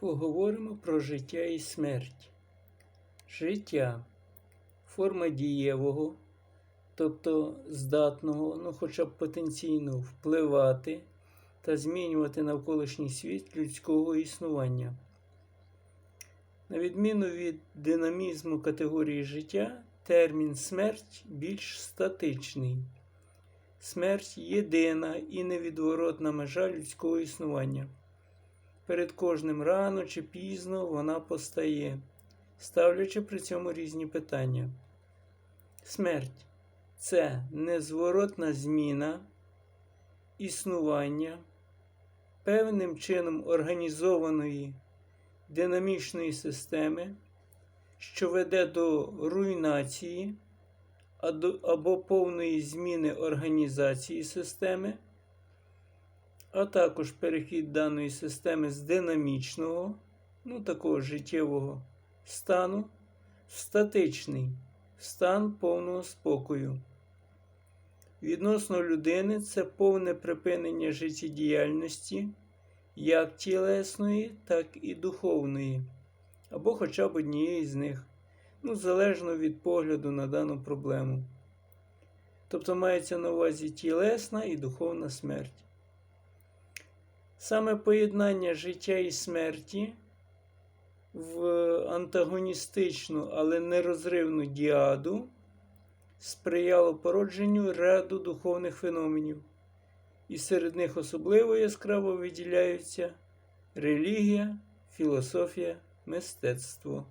Поговоримо про життя і смерть. Життя форма дієвого, тобто здатного, ну хоча б потенційно впливати та змінювати навколишній світ людського існування. На відміну від динамізму категорії життя, термін смерть більш статичний. Смерть єдина і невідворотна межа людського існування. Перед кожним рано чи пізно вона постає, ставлячи при цьому різні питання. Смерть це незворотна зміна існування певним чином організованої динамічної системи, що веде до руйнації або повної зміни організації системи, а також перехід даної системи з динамічного, ну такого життєвого стану в статичний стан повного спокою. Відносно людини це повне припинення життєдіяльності як тілесної, так і духовної, або хоча б однієї з них, ну, залежно від погляду на дану проблему. Тобто мається на увазі тілесна і духовна смерть. Саме поєднання життя і смерті в антагоністичну, але нерозривну діаду сприяло породженню ряду духовних феноменів, і серед них особливо яскраво виділяються релігія, філософія, мистецтво.